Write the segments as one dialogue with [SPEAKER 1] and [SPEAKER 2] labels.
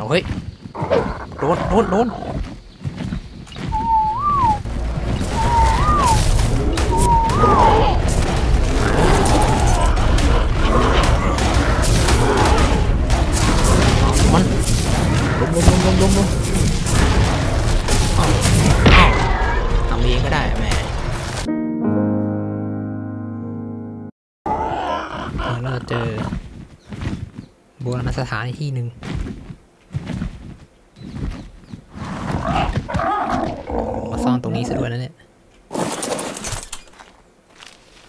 [SPEAKER 1] เอาเฮ้ยโดนโดนโดนมันลงลงลงลงลงลงทำเองก็ได้แหมแล้วเราเจอโบราณสถานที่หนึ่งมาซ่อ นตรงนี้ซะด้วยนะเนี่ย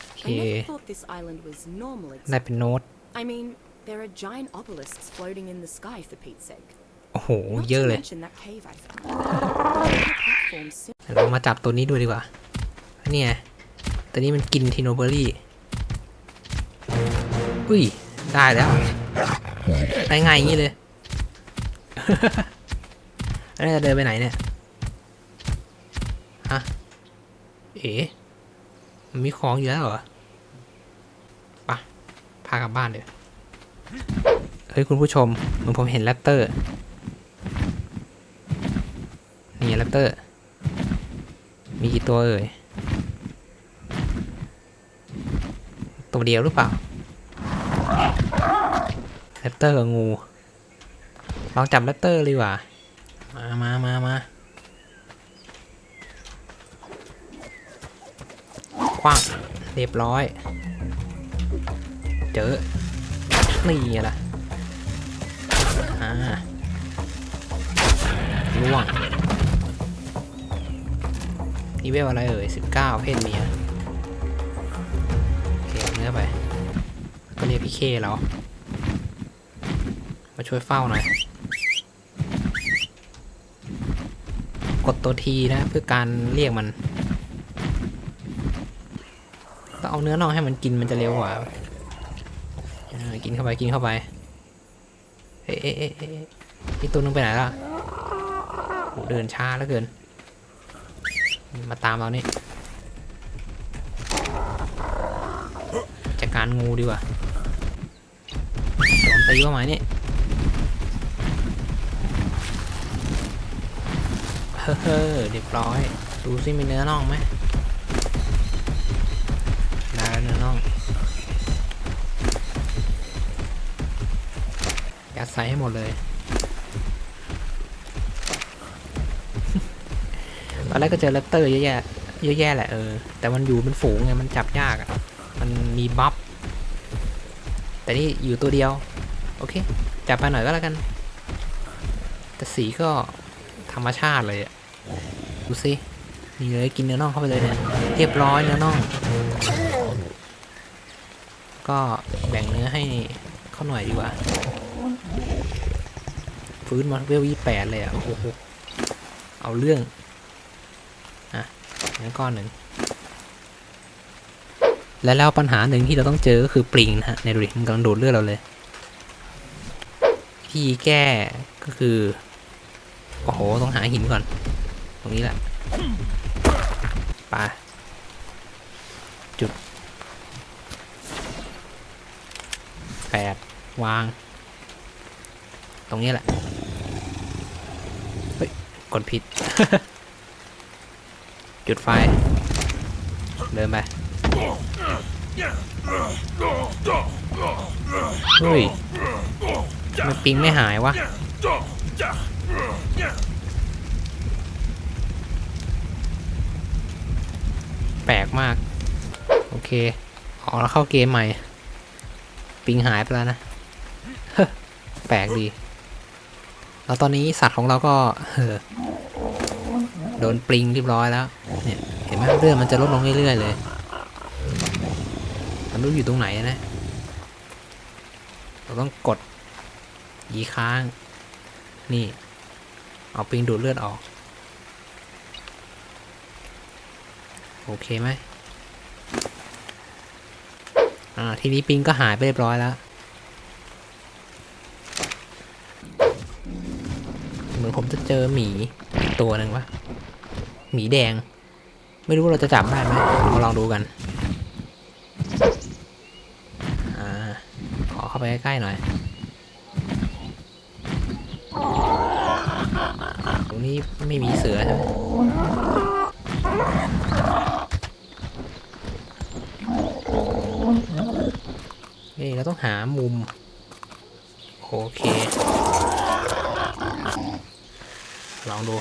[SPEAKER 1] โอเค
[SPEAKER 2] I never thought this island was normal.
[SPEAKER 1] ได้
[SPEAKER 2] Except,
[SPEAKER 1] เป็นโน้ต
[SPEAKER 2] I mean, there are giant obelisks floating in the sky for Pete's sake.
[SPEAKER 1] โอ้โห
[SPEAKER 2] Not
[SPEAKER 1] เยอะ
[SPEAKER 2] to
[SPEAKER 1] เลย
[SPEAKER 2] mention that cave I found. The platforms sim-
[SPEAKER 1] เรามาจับตัวนี้ดูดีกว่า เนี่ย ตัวนี้มันกินทีโนเบอรี่ อุ้ย ได้แล้ว ได้ไงายอย่างนี้เลย แล้วเราจะเดินไปไหนเนี่ย ฮะ เอ๋มันมีของอยู่แล้วเหรอไปะพากลับบ้านเดี๋ยวเฮ้ยคุณผู้ชมเหมือนผมเห็นแรปเตอร์ นี่แรปเตอร์ มีกี่ตัวเอ่ย ตัวเดียวหรือเปล่าแรปเตอร์กับงู ลองจับแรปเตอร์เลยว่ามามามามา คว้างเรียบร้อย เจอ นี่ไงล่ะอ่าล่วงนี่เวลอะไรเอ่ยสิบเก้าเพศเมียเคเอาเนื้อไป ก็เรียกพี่เคเรามาช่วยเฝ้าหน่อย กดตัวทีนะเพื่อการเรียกมัน ต้องเอาเนื้อน่องให้มันกินมันจะเร็วกว่ากินเข้าไปกินเข้าไป เอ๊ะเอ๊ะเอ๊ะอีตัวนึงไปไหนล่ะโหเดินช้าเหลือเกิน มาตามเรานี่จัดการงูดีกว่าโจมตีว่าไหมนี่เฮ้อเรียบร้อย ดูซิมีเนื้อน่องไหม ใส่ให้หมดเลย ตอนแรกก็เจอแรปเตอร์เยอะแยะเยอะแยะแหละเออ แต่มันอยู่เป็นฝูงไง มันจับยากอะ่ะ มันมีบัฟ แต่นี่อยู่ตัวเดียว โอเค จับไปหน่อยก็แล้วกัน แต่สีก็ธรรมชาติเลยอะ่ะ ดูสิ นี่เลยกินเนื้อน่องเข้าไปเลยเนี่ย เรียบร้อยเนื้อน่อง ก็แบ่งเนื้อให้ เขาหน่อยดีกว่า ฟื้นมาเวลยี่แปดเลยอะ โอ้โห เอาเรื่องงั้นก้อนหนึ่ง และแล้วปัญหาหนึ่งที่เราต้องเจอก็คือปริงนะฮะ ในดูดิมันกำลังดูดเลือดเราเลยวิธีแก้ก็คือ โอ้โห ต้องหาหินก่อน ตรงนี้แหละไปจุดแปด วาง ตรงนี้แหละ เฮ้ย กดผิด จุดไฟ เดินไป เฮ้ยมันปิงไม่หายวะแปลกมาก โอเค ออกแล้วเข้าเกมใหม่ ปิงหายไปแล้วนะ ปลกดี แล้วตอนนี้สัตว์ของเราก็โดนปลิงเรียบร้อยแล้ว เนี่ย เห็นไหมเลือดมันจะลดลงเรื่อยๆเลยมันรู้อยู่ตรงไหนนะ เราต้องกดยีค้าง นี่ เอาปริงดูดเลือดออก โอเคไหมอ่า ทีนี้ปิงก็หายไปเรียบร้อยแล้ว เหมือนผมจะเจอหมีตัวหนึ่งวะหมีแดง ไม่รู้ว่าเราจะจับได้ไหมมาลองดูกันอ่าขอเข้าไปใกล้ๆหน่อยตรงนี้ไม่มีเสือใช่ไหมเฮ้ยเราต้องหามุม โอเค ลอ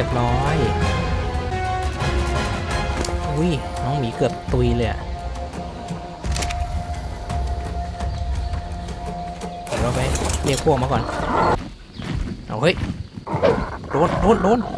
[SPEAKER 1] รียบร้อย อุ้ย น้องหมีเกือบตุยเลยอะเดี๋ยวเราไปเรียกพวกมาก่อน เอาเฮ้ย โดน โดน โดนมัน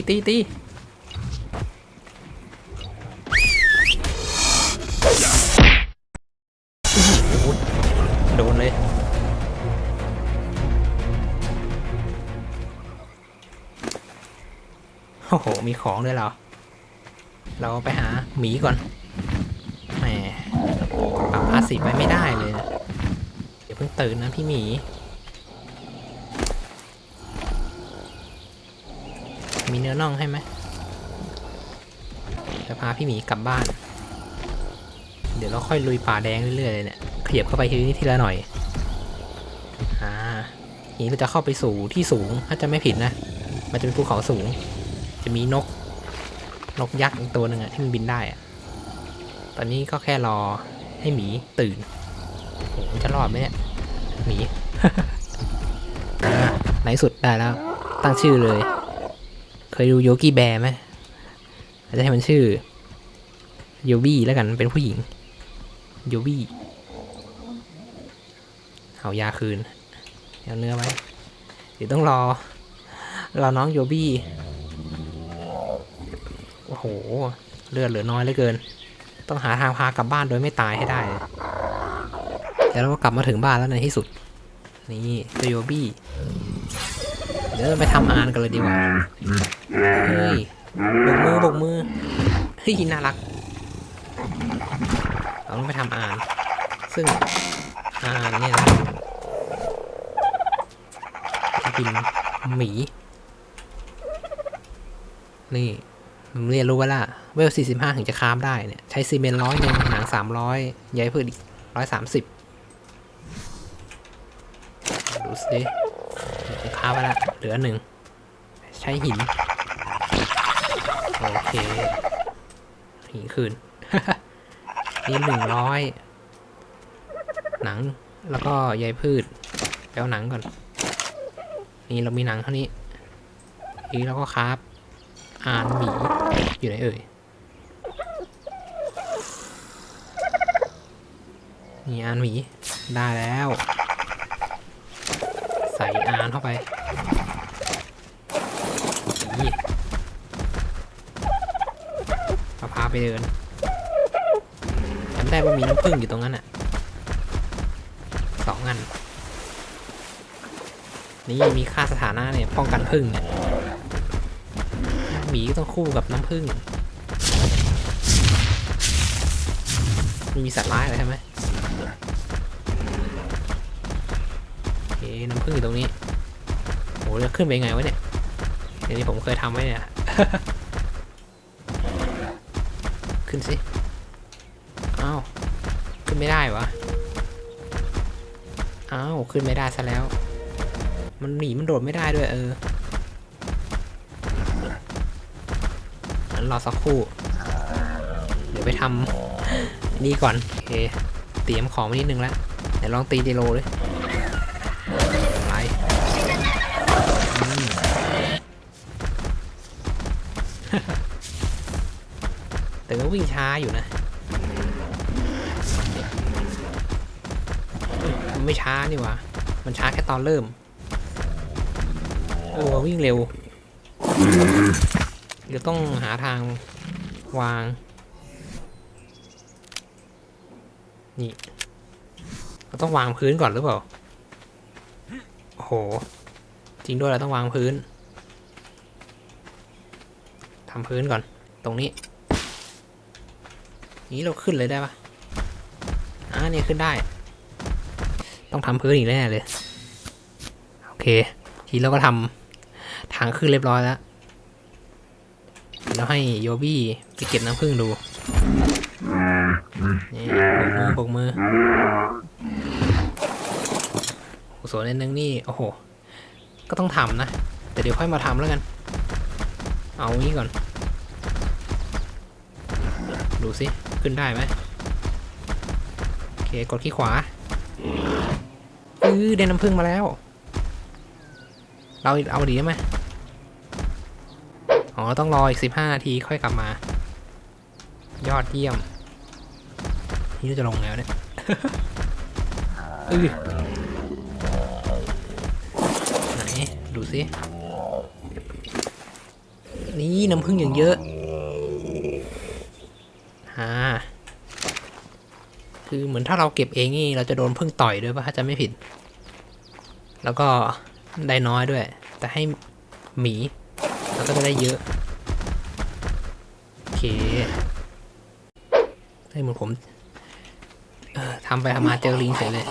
[SPEAKER 1] ตีตีตีโอ้โหโดนเลย โอ้โห มีของด้วยเหรอ เราไปหาหมีก่อน แหมปรับอาสิไปไม่ได้เลย เดี๋ยวเพิ่งตื่นนะพี่หมี มีเนื้อน่องให้ไหมจะพาพี่หมีกลับบ้าน เดี๋ยวเราค่อยลุยป่าแดงเรื่อยๆเลยเนี่ยขยับเข้าไปทีนี้ทีละหน่อย อ่าทีนี้เราจะเข้าไปสู่ที่สูงถ้าจะไม่ผิดนะ มันจะเป็นภูเขาสูง จะมีนก นกยักษ์อีกตัวหนึ่งอะที่มันบินได้อะตอนนี้ก็แค่รอให้หมีตื่นโอ้หจะรอดไหมเนี่ย หมี ในสุดได้แล้ว ตั้งชื่อเลย ยดูโยกี้แบร์ไหมอาจจะให้มันชื่อโยบี้แล้วกันเป็นผู้หญิงโยบี้เอายาคืนเอาเนื้อไว้เดี๋ยวต้องรอรอน้องโยบี้โอ้โห เลือดเหลือน้อยเหลือเกิน ต้องหาทางพากลับบ้านโดยไม่ตายให้ได้เลยแล้วเราก็กลับมาถึงบ้านแล้วในที่สุด นี่โยบี้ ดี๋ยวเราไปทำอานกันเลยดีกว่า เฮ้ยบกมือบกมือ เฮ้ย น่ารัก เราต้องไปทำอาน ซึ่งอานเนี่ยนะกินหมี นี่ผมเรียนรู้ว่าละเวล 45 ถึงจะคราฟได้เนี่ย ใช้ซีเมนต์ร้อยหนึ่งหนัง 300 ใยพืชอีก130 ดูสิ ผมคราไปละเหลือหนึ่ง ใช้หิน โอเค หินคืน นี่หนึ่งร้อย หนัง แล้วก็ใยพืชไปเอาหนังก่อน นี่เรามีหนังเท่านี้ นี่เราก็คราฟอ่านหมี อยู่ไหนเอ่ย นี่อ่านหมี ได้แล้ว ใส่อานเข้าไปนี่พาพาไปเดินจำได้ว่ามีน้ำผึ้งอยู่ตรงนั้นอะสองอัน นี่มีค่าสถานะเนี่ยป้องกันผึ้งเนี่ยหมีก็ต้องคู่กับน้ำผึ้งมีสัตว์ร้ายอะไรใช่ไหมโอเค น้ำผึ้งอยู่ตรงนี้โหจะขึ้นไปยังไงวะเนี่ยเดี๋ยวนี้ผมเคยทำไว้เนี่ย ขึ้นสิอ้าวขึ้นไม่ได้วะอ้าวขึ้นไม่ได้ซะแล้ว มันหนีมันโดดไม่ได้ด้วยเอองั้นรอสักครู่ เดี๋ยวไปทำนี่ก่อนโอเคเตรียมของไว้นิดนึงแล้วเดี๋ยวลองตีดีโลเลย วิ่งช้าอยู่นะเอ้ยมันไม่ช้านี่หวะมันช้าแค่ตอนเริ่มโอ้วิ่งเร็วเดี๋ยวต้องหาทางวาง นี่เราต้องวางพื้นก่อนหรือเปล่าโอ้โห จริงด้วยเราต้องวางพื้นทำพื้นก่อน ตรงนี้ นี้เราขึ้นเลยได้ปะอ่าเนี่ยขึ้นได้ ต้องทำพื้นอีกแน่เลย โอเค ทีเราก็ทำทางขึ้นเรียบร้อยแล้วแล้วให้โยบี้ไปเก็บน้ำผึ้งดูนี่ปกมือปกมือโอส่วนนึงนี่ โอ้โห ก็ต้องทำนะ แต่เดี๋ยวค่อยมาทำแล้วกัน เอางี้ก่อน ดูสิ ขึ้นได้ไหมโอเค กดขี้ขวาเออได้น้ำผึ้งมาแล้ว เราเอาดีไหมอ๋อ ต้องรออีกสิบห้านาทีค่อยกลับมา ยอดเยี่ยม นี่เราจะลงแล้วเนี่ยเออไหน ดูสิ นี่น้ำผึ้งอย่างเยอะฮาคื อเหมือนถ้าเราเก็บเองนี่เราจะโดนผึ้งต่อยด้วยป่ะถ้าจะไม่ผิด แล้วก็ได้น้อยด้วย แต่ให้หมีแล้วก็จะได้เยอะ โอเคให้หมือนผมทำไปทำมาเจอลิงเฉยเลย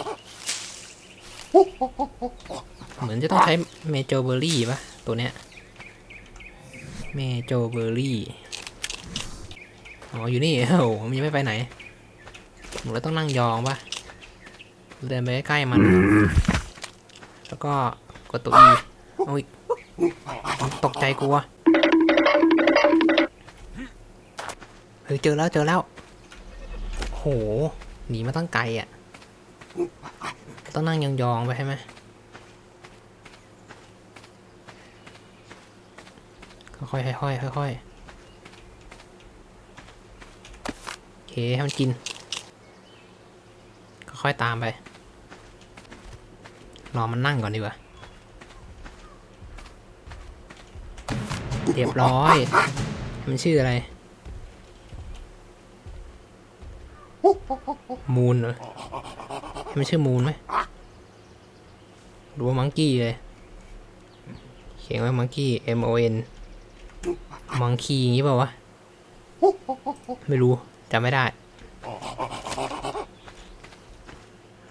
[SPEAKER 1] เหมือนจะต้องใช้เมโจเบอร์รี่ป่ะ ตัวเนี้ยเมโจเบอร์รี่ อ๋อ อยู่นี่ โอ้โหมันยังไม่ไปไหน หนูเราต้องนั่งยองป่ะเดินไปใกล้ๆมัน แล้วก็กดตัว E โอ้ยตกใจกลัว เฮ้ยเจอแล้วเจอแล้ว โห หนีมาตั้งไกลอะ ต้องนั่งยองๆไปใช่ไหมค่อยๆค่อยๆค่อยๆโอเคให้มันกิน ค่อยตามไป รอมันนั่งก่อนดีกว่าเรียบร้อย มันชื่ออะไร มูนเหรอมันชื่อมูนไหมรู้ว่ามังกี้เลย เขียนว่ามังกี้ M O N มังคีอย่างนี้เปล่าวะ ไม่รู้จำไม่ได้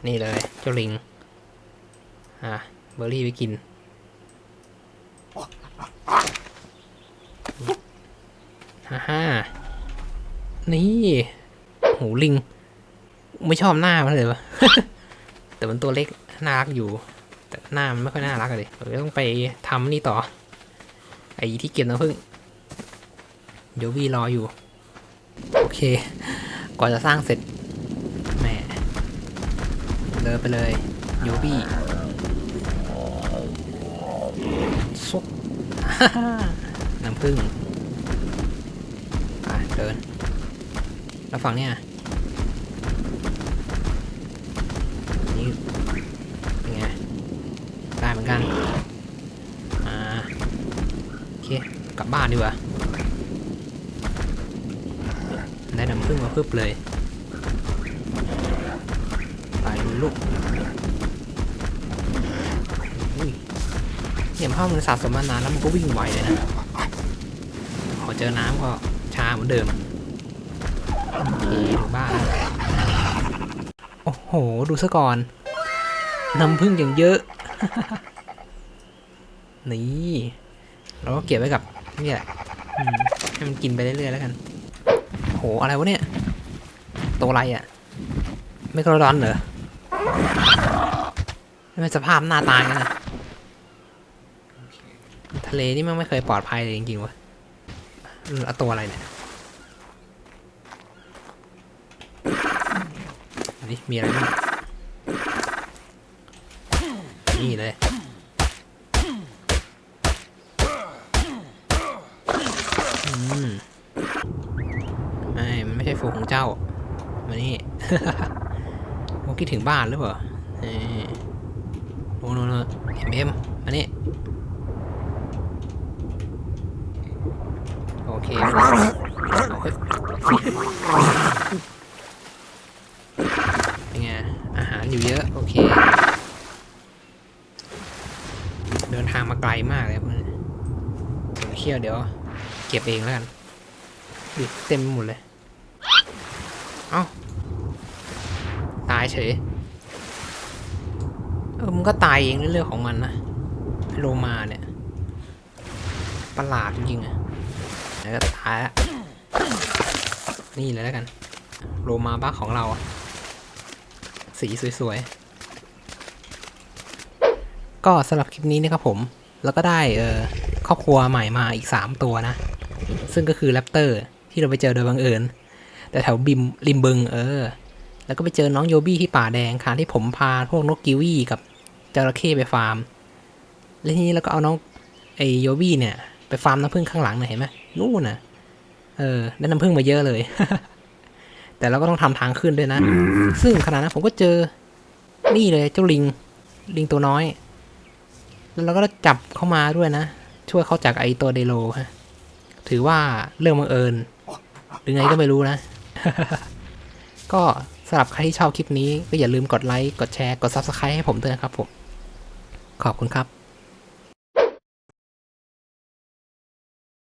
[SPEAKER 1] นี่เลย เจ้าลิง อะ เบอร์รี่ไปกิน ฮ่าฮ่านี่หูลิง ไม่ชอบหน้ามันเลยวะ แต่มันตัวเล็ก น่ารักอยู่ แต่หน้ามันไม่ค่อยน่ารักเลยเดี๋ยวต้องไปทำนี่ต่อ ไอ้ที่เก็บน้ำผึ้งเดี๋ยววีรออยู่ โอเค ก่อนจะสร้างเสร็จ เลยไปเลยโยบี้ซุกน้ำผึ้งไปเดิน แล้วฝั่งเนี้ยนี่เป็นไง ได้เหมือนกันอ่าโอเค กลับบ้านดีกว่าได้น้ำผึ้งมาพึบเลย ไปดู ลูกเนี่ยภาพมันสะสมมานานแล้วมันก็วิ่งไวเลยนะพอเจอน้ำก็ช้าเหมือนเดิมโอเคถึงบ้านโอ้โห ดูซะก่อน น้ำผึ้งอย่างเยอะ นี่ เราก็เก็บไว้กับนี่แหละให้มันกินไปเรื่อยๆแล้วกัน โห อะไรวะเนี่ย ตัวอะไรอะ่ะ ไม่กระดอนเหรอ ไม่เป็นสภาพหน้าตายกันนะ ทะเลนี่มันไม่เคยปลอดภัยเลยจริงๆวะเอาตัวอะไรเนี่ยนี่มีอะไรบ้างนี่เลยอืมไม่มันไม่ใช่ฝูงของเจ้า มานี่ คิดถึงบ้านหรือเปล่าโน่นโน่นเอ็มเอ็มมานี่โอเคเอาเฮ้ยเป็นไง อาหารอยู่เยอะ โอเค เดินทางมาไกลมากเลยพวกนี้ถึงเขี้ยวเดี๋ยว เก็บเองแล้วกันเต็มหมดเลย เอ้าายเฉย เออมันก็ตายเองเรื่องของมันนะโลมาเนี่ย ประหลาดจริงๆอะแล้วก็ตายละนี่เลยแล้วกัน โลมาบ้าของเรา สีสวยๆ ก็สำหรับคลิปนี้นะครับผม แล้วก็ได้เออครอบครัวใหม่มาอีก 3 ตัวนะ ซึ่งก็คือแรปเตอร์ที่เราไปเจอโดยบังเอิญแต่แถวบิมริมบึงเออ แล้วก็ไปเจอน้องโยบี้ที่ป่าแดงค่ะที่ผมพาพวกนกกิวี่กับจระเข้ไปฟาร์ม แล้วทีนี้เราก็เอาน้องไอโยบี้เนี่ย ไปฟาร์มน้ำผึ้งข้างหลังน่ะเห็นไหมนู่นน่ะ เออได้น้ำผึ้งมาเยอะเลย แต่เราก็ต้องทำทางขึ้นด้วยนะ ซึ่งขณะนั้นผมก็เจอ นี่เลยเจ้าลิง ลิงตัวน้อย แล้วเราก็จับเข้ามาด้วยนะ ช่วยเขาจากไอตัวเดโลฮะ ถือว่าเรื่องบังเอิญหรือไงก็ไม่รู้นะ ก็ สำหรับใครที่ชอบคลิปนี้ก็อย่าลืมกดไลค์ กดแชร์ กด Subscribe ให้ผมด้วยนะครับผม ขอบคุณครับ